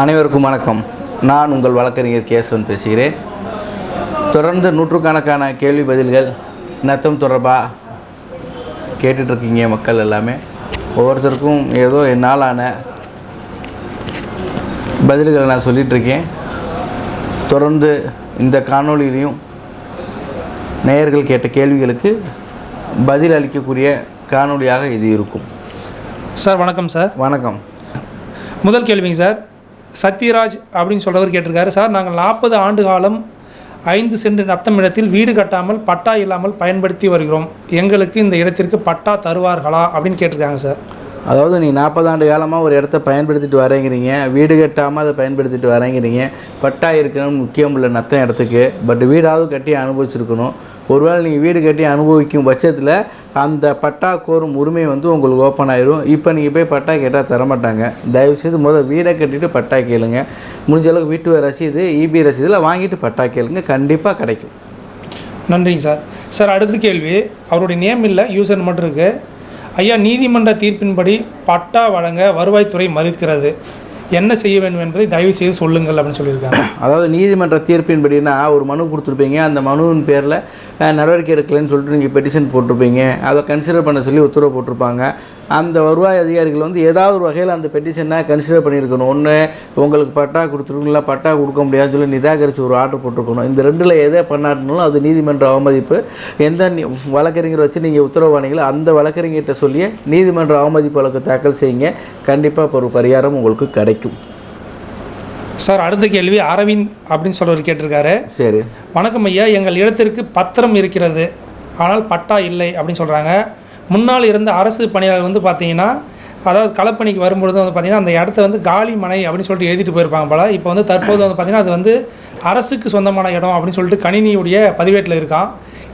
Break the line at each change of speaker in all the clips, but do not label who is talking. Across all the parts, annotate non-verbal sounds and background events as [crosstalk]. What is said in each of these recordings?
அனைவருக்கும் வணக்கம். நான் உங்கள் வழக்கறிஞர் கேசவன் பேசுகிறேன். தொடர்ந்து நூற்றுக்கணக்கான கேள்வி பதில்கள் நத்தம் தொடர்பாக கேட்டுட்ருக்கீங்க மக்கள் எல்லாமே. ஒவ்வொருத்தருக்கும் ஏதோ என்னாலான பதில்களை நான் சொல்லிகிட்ருக்கேன் தொடர்ந்து இந்த காணொளியிலையும் நேயர்கள் கேட்ட கேள்விகளுக்கு பதில் அளிக்கக்கூடிய காணொளியாக இது இருக்கும்.
சார் வணக்கம் சார்.
வணக்கம்.
முதல் கேள்விங்க சார். சத்யராஜ் அப்படின்னு சொல்கிறவர் கேட்டிருக்காரு. சார் நாங்கள் நாற்பது ஆண்டு காலம் ஐந்து சென்ட் நத்தம் இடத்தில் வீடு கட்டாமல் பட்டா இல்லாமல் பயன்படுத்தி வருகிறோம். எங்களுக்கு இந்த இடத்திற்கு பட்டா தருவார்களா அப்படின்னு கேட்டிருக்காங்க சார்.
அதாவது நீ நாற்பதாண்டு காலமாக ஒரு இடத்த பயன்படுத்திட்டு வரேங்கிறீங்க. வீடு கட்டாமல் அதை பயன்படுத்திட்டு வரேங்கிறீங்க. பட்டா இருக்கணும்னு முக்கியம் உள்ள நத்தம் இடத்துக்கு. பட் வீடாவது கட்டி அனுபவிச்சிருக்கணும். ஒருவேளை நீங்கள் வீடு கட்டி அனுபவிக்கும் பட்சத்தில் அந்த பட்டா கோரும் உரிமை வந்து உங்களுக்கு ஓப்பன் ஆயிரும். இப்போ நீங்கள் போய் பட்டா கேட்டால் தரமாட்டாங்க. தயவுசெய்து முதல் வீடை கட்டிட்டு பட்டா கேளுங்க. முடிஞ்ச அளவுக்கு வீட்டு ரசீது இபி ரசீதில் வாங்கிட்டு பட்டா கேளுங்க. கண்டிப்பாக கிடைக்கும்.
நன்றிங்க சார். சார் அடுத்த கேள்வி. அவருடைய நேம் இல்லை யூசர் மட்டும் இருக்குது ஐயா நீதிமன்ற தீர்ப்பின்படி பட்டா வழங்க வருவாய்த்துறை மறுக்கிறது. என்ன செய்ய வேண்டும் என்பதை தயவு செய்து சொல்லுங்கள் அப்படின்னு சொல்லியிருக்காங்க. [coughs]
அதாவது நீதிமன்ற தீர்ப்பின்படினா ஒரு மனு கொடுத்துருப்பீங்க அந்த மனுவின் பேரில் நடவடிக்கை எடுக்கலைன்னு சொல்லிட்டு நீங்கள் பெட்டிஷன் போட்டிருப்பீங்க. அதை கன்சிடர் பண்ண சொல்லி உத்தரவு போட்டிருப்பாங்க. அந்த வருவாய் அதிகாரிகள் வந்து ஏதாவது ஒரு வகையில் அந்த பெட்டிஷனை கன்சிடர் பண்ணியிருக்கணும். ஒன்று உங்களுக்கு பட்டா கொடுத்துருக்கணும் இல்லை பட்டா கொடுக்க முடியாதுன்னு சொல்லி நிராகரித்து ஒரு ஆர்டர் போட்டிருக்கணும். இந்த ரெண்டில் எதே பண்ணாட்டினாலும் அது நீதிமன்ற அவமதிப்பு. எந்த வழக்கறிஞரை வச்சு நீங்கள் உத்தரவு வாங்கிங்களோ அந்த வழக்கறிஞர்கிட்ட சொல்லியே நீதிமன்ற அவமதிப்பு வழக்கு தாக்கல் செய்யுங்க. கண்டிப்பாக இப்போ ஒரு பரிகாரம் உங்களுக்கு கிடைக்கும்.
சார் அடுத்த கேள்வி அரவிந்த் அப்படின்னு சொல்றவர் கேட்டிருக்காரு.
சரி.
வணக்கம் ஐயா எங்கள் இடத்திற்கு பத்திரம் இருக்கிறது. ஆனால் பட்டா இல்லை அப்படின்னு சொல்கிறாங்க முன்னால் இருந்த அரசு பணியாளர் வந்து பார்த்தீங்கன்னா அதாவது களப்பணிக்கு வரும்பொழுது வந்து பார்த்தீங்கன்னா அந்த இடத்த வந்து காலி மனை அப்படின்னு சொல்லிட்டு எழுதிட்டு போயிருப்பாங்க போல. இப்போ வந்து தற்போது வந்து பார்த்தீங்கன்னா அது வந்து அரசுக்கு சொந்தமான இடம் அப்படின்னு சொல்லிட்டு கணினியுடைய பதிவேட்டில் இருக்கான்.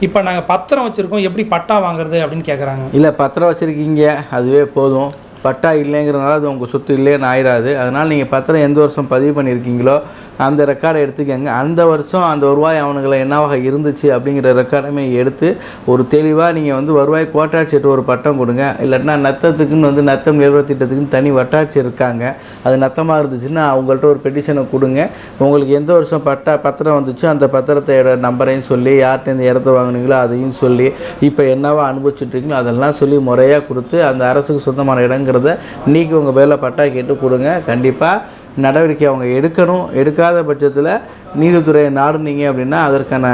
இப்போ நாங்கள் பத்திரம் வச்சுருக்கோம் எப்படி பட்டா வாங்குறது அப்படின்னு கேட்குறாங்க
இல்லை பத்திரம் வச்சுருக்கீங்க அதுவே போதும். பட்டா இல்லைங்கிறனால அது உங்கள் சொத்து இல்லைன்னு ஆயிராது. அதனால் நீங்கள் பத்திரம் எந்த வருஷம் பதிவு பண்ணியிருக்கீங்களோ அந்த ரெக்கார்டை எடுத்துக்கங்க. அந்த வருஷம் அந்த வருவாய் அவனுங்களை என்னவாக இருந்துச்சு அப்படிங்கிற ரெக்கார்டுமே எடுத்து ஒரு தெளிவாக நீங்கள் வந்து வருவாய் கோட்டாட்சியர்கிட்ட ஒரு பட்டம் கொடுங்க. இல்லாட்டினா நத்தத்துக்குன்னு வந்து நத்தம் நிறுவன திட்டத்துக்குன்னு தனி வட்டாட்சி இருக்காங்க. அது நத்தமாக இருந்துச்சுன்னா அவங்கள்ட்ட ஒரு பெட்டிஷனை கொடுங்க. உங்களுக்கு எந்த வருஷம் பட்டா பத்திரம் வந்துச்சோ அந்த பத்திரத்தை நம்பரையும் சொல்லி யார்கிட்ட இந்த இடத்த வாங்குனீங்களோ அதையும் சொல்லி இப்போ என்னவா அனுபவிச்சுட்ருக்கீங்களோ அதெல்லாம் சொல்லி முறையாக கொடுத்து அந்த அரசுக்கு சொந்தமான இடங்கிறத நீக்கி உங்கள் பேரில் பட்டா கேட்டு கொடுங்க. கண்டிப்பாக நடவடிக்கை அவங்க எடுக்கணும். எடுக்காத பட்சத்தில் நீதித்துறையை நாடுனீங்க அப்படின்னா அதற்கான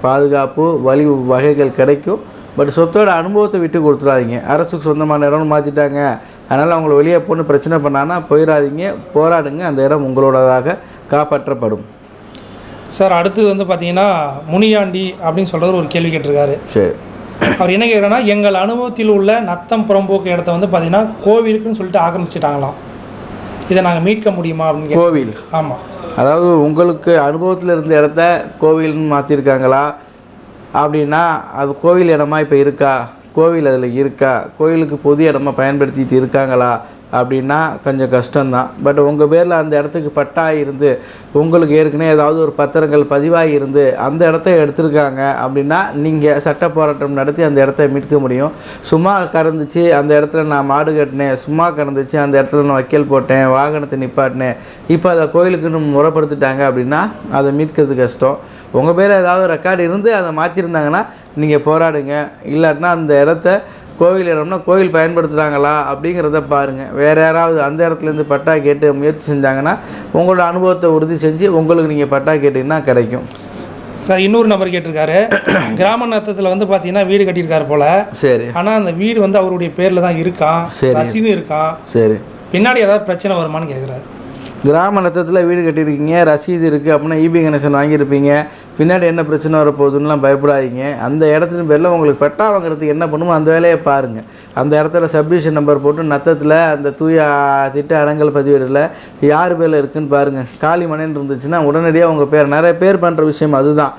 பாதுகாப்பு வழி வகைகள் கிடைக்கும். பட் சொத்தோட அனுபவத்தை விட்டு கொடுத்துடாதீங்க. அரசுக்கு சொந்தமான இடம்னு மாற்றிட்டாங்க அதனால் அவங்கள வெளியே போன்னு பிரச்சனை பண்ணான்னா போயிடாதீங்க. போராடுங்க. அந்த இடம் உங்களோடதாக காப்பாற்றப்படும்.
சார் அடுத்தது வந்து பார்த்தீங்கன்னா முனியாண்டி அப்படின்னு சொல்கிறவர் ஒரு கேள்வி கேட்டிருக்காரு.
சரி.
அவர் என்ன கேட்குறாருன்னா எங்கள் அனுபவத்தில் உள்ள நத்தம் புறம்போக்கு இடத்த வந்து பார்த்தீங்கன்னா கோவிலுக்குன்னு சொல்லிட்டு ஆக்கிரமிச்சிட்டாங்களாம். இதை நாங்கள் மீட்க முடியுமா அப்படின்னு
கோவில்.
ஆமாம்
அதாவது உங்களுக்கு அனுபவத்தில் இருந்த இடத்த கோவில்னு மாற்றிருக்காங்களா அப்படின்னா அது கோவில் இடமா இப்போ இருக்கா? கோவில் அதில் இருக்கா? கோவிலுக்கு பொது இடமா பயன்படுத்திட்டு இருக்காங்களா? அப்படின்னா கொஞ்சம் கஷ்டம்தான். பட் உங்கள் பேரில் அந்த இடத்துக்கு பட்டா இருந்து உங்களுக்கு ஏற்கனவே ஏதாவது ஒரு பத்திரங்கள் பதிவாகி இருந்து அந்த இடத்த எடுத்திருக்காங்க அப்படின்னா நீங்கள் சட்ட போராட்டம் நடத்தி அந்த இடத்த மீட்க முடியும். சும்மா கறந்துச்சு அந்த இடத்துல நான் மாடு கட்டினேன் சும்மா கறந்துச்சு அந்த இடத்துல நான் வைக்கல் போட்டேன் வாகனத்தை நிப்பாட்டினேன். இப்போ அதை கோயிலுக்குன்னு முறைப்படுத்திட்டாங்க அப்படின்னா அதை மீட்கிறது கஷ்டம். உங்கள் பேரில் ஏதாவது ரெக்கார்டு இருந்து அதை மாற்றிருந்தாங்கன்னா நீங்கள் போராடுங்க. இல்லாட்டினா அந்த இடத்த கோவில் இடம்னா கோவில் பயன்படுத்துகிறாங்களா அப்படிங்கிறத பாருங்கள் வேறு யாராவது அந்த இடத்துலேருந்து பட்டா கேட்டு முயற்சி செஞ்சாங்கன்னா உங்களோட அனுபவத்தை உறுதி செஞ்சு உங்களுக்கு நீங்கள் பட்டா கேட்டிங்கன்னா கிடைக்கும்.
சார் இன்னொரு நபர் கேட்டிருக்காரு. [coughs] கிராம நத்தத்தில் வந்து பார்த்தீங்கன்னா வீடு கட்டியிருக்காரு போல்.
சரி.
ஆனால் அந்த வீடு வந்து அவருடைய பேரில் தான் இருக்கான்
சரி.
ரசீது இருக்கான்
சரி.
பின்னாடி ஏதாவது பிரச்சனை வருமான்னு கேட்குறாரு
கிராம நத்தத்தில் வீடு கட்டியிருக்கீங்க ரசீது இருக்குது அப்படின்னா இபி கனெக்ஷன் வாங்கியிருப்பீங்க. பின்னாடி என்ன பிரச்சனை வரப்போகுதுன்னுலாம் பயப்படாதீங்க. அந்த இடத்துல பேரில் உங்களுக்கு பெட்டா வாங்குறதுக்கு என்ன பண்ணுமோ அந்த வேலையை பாருங்கள் அந்த இடத்துல சப்டிவிஷன் நம்பர் போட்டு நத்தத்தில் அந்த தூய திட்ட அடங்கல் பதிவேடில். யார் பேரில் இருக்குதுன்னு பாருங்கள் காளி மனைன்னு இருந்துச்சுன்னா உடனடியாக உங்கள் பேர் நிறைய பேர் பண்ணுற விஷயம் அதுதான்.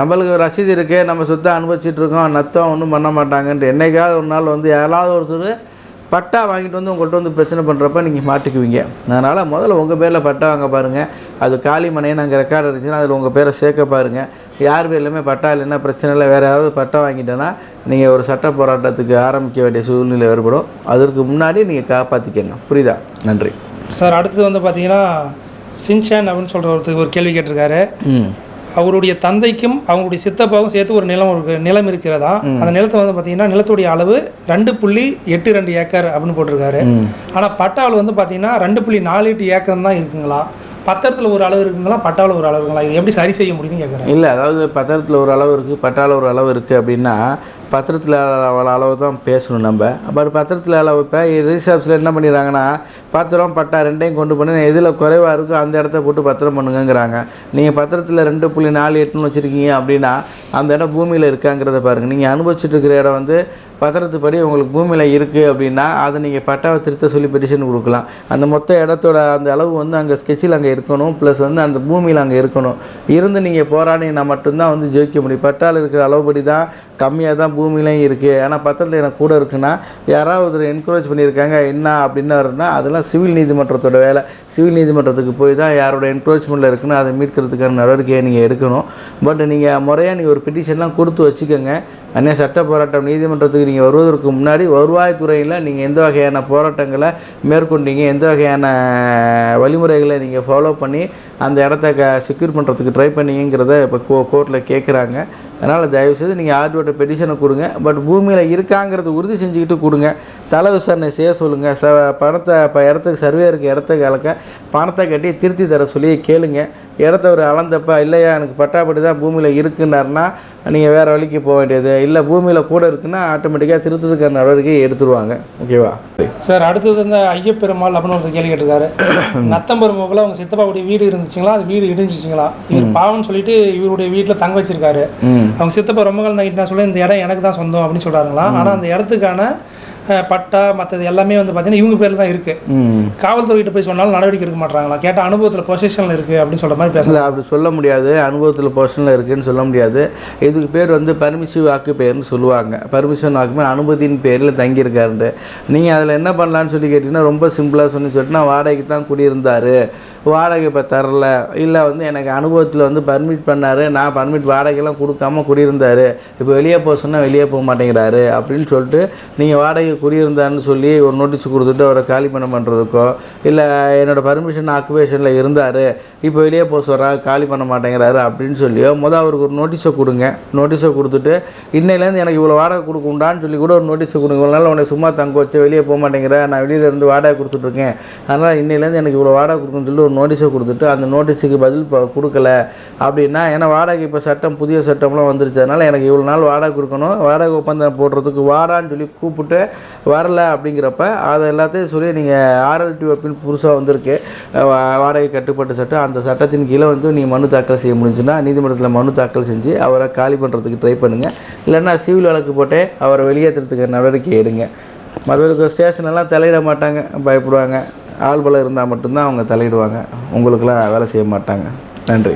நம்மளுக்கு ரசீது இருக்கே நம்ம சுத்தம் அனுபவிச்சுட்டு இருக்கோம் நத்தம் ஒன்றும் பண்ண மாட்டாங்கன்ட்டு. என்னைக்காவது ஒரு நாள் வந்து யாராவது ஒருத்தர் பட்டா வாங்கிட்டு வந்து உங்கள்கிட்ட வந்து பிரச்சனை பண்ணுறப்ப நீங்கள் மாட்டிக்குவீங்க. அதனால் முதல்ல உங்கள் பேரில் பட்டா வாங்க பாருங்கள் அது காலி மனையை நாங்கள் ரெக்கார்டு இருந்துச்சுன்னா அதில் உங்கள் பேரை சேர்க்க பாருங்கள் யார் பேர்லையுமே பட்டா இல்லைன்னா பிரச்சனை இல்லை. வேறு ஏதாவது பட்டா வாங்கிட்டேன்னா நீங்கள் ஒரு சட்ட போராட்டத்துக்கு ஆரம்பிக்க வேண்டிய சூழ்நிலை ஏற்படும். அதற்கு முன்னாடி நீங்கள் காப்பாற்றிக்கங்க புரியுதா? நன்றி.
சார் அடுத்தது வந்து பார்த்தீங்கன்னா சின்சான் அப்படின்னு சொல்கிற ஒருத்தர் ஒரு கேள்வி கேட்டிருக்காரு.
ம்.
அவருடைய தந்தைக்கும் அவங்களுடைய சித்தப்பாவும் சேர்த்து ஒரு நிலம் இருக்கு நிலம் இருக்கிறதா? அந்த நிலத்தை வந்து பார்த்தீங்கன்னா நிலத்துடைய அளவு ரெண்டு புள்ளி எட்டு ரெண்டு ஏக்கர் அப்படின்னு போட்டிருக்காரு. ஆனால் பட்டாவில் வந்து பார்த்தீங்கன்னா ரெண்டு புள்ளி நாலு எட்டு ஏக்கர் தான் இருக்குங்களா? பத்திரத்தில் ஒரு அளவு இருக்குங்களா? பட்டாவில் ஒரு அளவு இருக்குங்களா? இது எப்படி சரி செய்ய முடியும்னு கேட்குறேன்
இல்லை அதாவது பத்திரத்தில் ஒரு அளவு இருக்குது பட்டால ஒரு அளவு இருக்குது அப்படின்னா பத்திரத்தில் அளவு தான் பேசணும் நம்ம. பட் பத்திரத்தில் அளவு இப்போ ரிசர்வ்ஸில் என்ன பண்ணிடுறாங்கன்னா பத்திரம் பட்டா ரெண்டையும் கொண்டு பண்ணி எதில் குறைவாக இருக்கோ அந்த இடத்த போட்டு பத்திரம் பண்ணுங்கங்கிறாங்க. நீங்கள் பத்திரத்தில் ரெண்டு புள்ளி நாலு எட்டுன்னு வச்சுருக்கீங்க அப்படின்னா அந்த இடம் பூமியில் இருக்காங்கிறத பாருங்கள் நீங்கள் அனுபவிச்சுட்டு இருக்கிற இடம் வந்து பத்திரத்துப்படி உங்களுக்கு பூமியில் இருக்குது அப்படின்னா அதை நீங்கள் பட்டாவை திருத்த சொல்லி பெட்டிஷன் கொடுக்கலாம். அந்த மொத்த இடத்தோட அந்த அளவு வந்து அங்கே ஸ்கெட்சில் அங்கே இருக்கணும் ப்ளஸ் வந்து அந்த பூமியில் அங்கே இருக்கணும். இருந்து நீங்கள் போராடினா மட்டும்தான் வந்து ஜெயிக்க முடியும். பட்டால் இருக்கிற அளவுபடி தான் கம்மியாக தான் பூமியிலையும் இருக்குது ஆனால் பத்திரத்தில் எனக்கு கூட இருக்குன்னா யாராவது ஒருத்தர் என்கரேஜ் பண்ணியிருக்காங்க என்ன அப்படின்னு வருதுன்னா அதெல்லாம் சிவில் நீதிமன்றத்தோட வேலை. சிவில் நீதிமன்றத்துக்கு போய் தான் யாரோட என்கரேஜ்மெண்ட்டில் இருக்குன்னு அதை மீட்கிறதுக்கான நடவடிக்கையை நீங்கள் எடுக்கணும். பட் நீங்கள் முறையாக நீங்கள் ஒரு பெட்டிஷன்லாம் கொடுத்து வச்சுக்கோங்க. அன்னைய சட்ட போராட்டம் நீதிமன்றத்துக்கு நீங்கள் வருவதற்கு முன்னாடி வருவாய்த்துறையில் நீங்கள் எந்த வகையான போராட்டங்களை மேற்கொண்டீங்க எந்த வகையான வழிமுறைகளை நீங்கள் ஃபாலோ பண்ணி அந்த இடத்த க செக்யூர் பண்ணுறதுக்கு ட்ரை பண்ணீங்கிறத இப்போ கோ கோர்ட்டில் கேட்குறாங்க அதனால் தயவுசெய்து நீங்கள் ஆர்டிஓட்ட பெட்டிஷனை கொடுங்க. பட் பூமியில் இருக்காங்கிறத உறுதி செஞ்சுக்கிட்டு கொடுங்க. தலை விசாரணை செய்ய சொல்லுங்கள் ச பணத்தை இப்போ இடத்துக்கு சர்வே இருக்க இடத்துக்கு கலக்க பணத்தை கட்டி திருத்தி தர சொல்லி கேளுங்கள் இடத்த ஒரு அளந்தப்ப இல்லையா எனக்கு பட்டாப்படி தான் பூமியில் இருக்குன்னாருன்னா நீங்கள் வேறு வழிக்கு போக வேண்டியது. இல்லை பூமியில் கூட இருக்குன்னா ஆட்டோமேட்டிக்காக திருத்ததுக்கான நடவடிக்கையை எடுத்துருவாங்க. ஓகேவா?
சார் அடுத்தது வந்து ஐயப்பெருமாள் அப்படின்னு ஒருத்தர் கேள்வி கேட்டிருக்காரு. [coughs] நத்தம்பெருமாவில் அவங்க சித்தப்பாவுடைய வீடு இருந்துச்சுங்களா? அது வீடு இடிஞ்சிச்சுங்களா இவர் பாவம்னு சொல்லிட்டு இவருடைய வீட்டில் தங்க வச்சிருக்காரு. அவங்க சித்தப்பா ரொம்ப காலம் தங்கிட்டு சொல்லி இந்த இடம் எனக்கு தான் சொந்தம் அப்படின்னு சொல்கிறாங்களா ஆனால் அந்த இடத்துக்கான பட்டா மற்றது எல்லாமே வந்து பார்த்தீங்கன்னா இவங்க பேரில் தான் இருக்குது காவல்துறைகிட்ட போய் சொன்னாலும் நடவடிக்கை எடுக்க மாட்டாங்களா கேட்டால் அனுபவத்தில் பொசிஷனில் இருக்குது அப்படின்னு சொல்கிற மாதிரி பேசலாம்
இல்லை அப்படி சொல்ல முடியாது. அனுபவத்தில் பர்சனில் இருக்குன்னு சொல்ல முடியாது. இதுக்கு பேர் வந்து பர்மிசிவ் ஆக்குப்பேர்னு சொல்லுவாங்க. பர்மிஷன் ஆக்குப்பேர் அனுமதியின் பேரில் தங்கியிருக்காருன்ட்டு. நீங்கள் அதில் என்ன பண்ணலான்னு சொல்லி கேட்டிங்கன்னா ரொம்ப சிம்பிளாக சொல்லி சொல்லிட்டு நான் வாடகைக்கு தான் குடியிருந்தார். வாடகை இப்போ தரல. இல்லை வந்து எனக்கு அனுபவத்தில் வந்து பர்மிட் பண்ணார். நான் பர்மிட் வாடகைலாம் கொடுக்காம குடியிருந்தார். இப்போ வெளியே போக சொன்னால் வெளியே போக மாட்டேங்கிறாரு அப்படின்னு சொல்லிட்டு நீங்கள் வாடகை குடியிருந்தான்னு சொல்லி ஒரு நோட்டீஸ் கொடுத்துட்டு அவரை காலி பண்ண பண்ணுறதுக்கோ இல்லை என்னோட பர்மிஷன் ஆக்குபேஷனில் இருந்தார். இப்போ வெளியே போக சொல்கிறாங்க காலி பண்ண மாட்டேங்கிறாரு அப்படின்னு சொல்லியோ மொதல் அவருக்கு ஒரு நோட்டீஸை கொடுங்க. நோட்டீஸை கொடுத்துட்டு இன்னையிலேருந்து எனக்கு இவ்வளோ வாடகை கொடுக்குண்டான்னு சொல்லி கூட ஒரு நோட்டீஸை கொடுங்க. இவ்வளோ நாள் உனக்கு சும்மா தங்க வச்சு வெளியே போக மாட்டேங்கிறேன். நான் வெளியிலேருந்து வாடகை கொடுத்துட்ருக்கேன் அதனால் இன்னையிலேருந்து எனக்கு இவ்வளோ வாடகை கொடுக்குன்னு சொல்லி ஒரு நோட்டீஸை கொடுத்துட்டு அந்த நோட்டீஸுக்கு பதில் இப்போ கொடுக்கல. அப்படின்னா ஏன்னா வாடகை இப்போ சட்டம் புதிய சட்டம்லாம் வந்துருச்சு அதனால் எனக்கு இவ்வளோ நாள் வாடகை கொடுக்கணும். வாடகை ஒப்பந்தம் போடுறதுக்கு வாடான்னு சொல்லி கூப்பிட்டு வரல அப்படிங்கிறப்ப அதை எல்லாத்தையும் சொல்லி நீங்கள் ஆர்எல்டி அப்படின்னு புதுசாக வந்திருக்கு. வா- வாடகை கட்டுப்பாட்டு சட்டம் அந்த சட்டத்தின் கீழே வந்து நீங்கள் மனு தாக்கல் செய்ய முடிஞ்சுன்னா நீதிமன்றத்தில் மனு தாக்கல் செஞ்சு அவரை காலி பண்ணுறதுக்கு ட்ரை பண்ணுங்கள் இல்லைன்னா சிவில் வழக்கு போட்டு அவரை வெளியேற்றுறதுக்கு நடவடிக்கை எடுங்க. மற்றவர்களுக்கு ஸ்டேஷன் எல்லாம் தலையிட மாட்டாங்க பயப்படுவாங்க. ஆள் பலம் இருந்தால் மட்டும்தான் அவங்க தலையிடுவாங்க. உங்களுக்கெல்லாம் வேலை செய்ய மாட்டாங்க. நன்றி.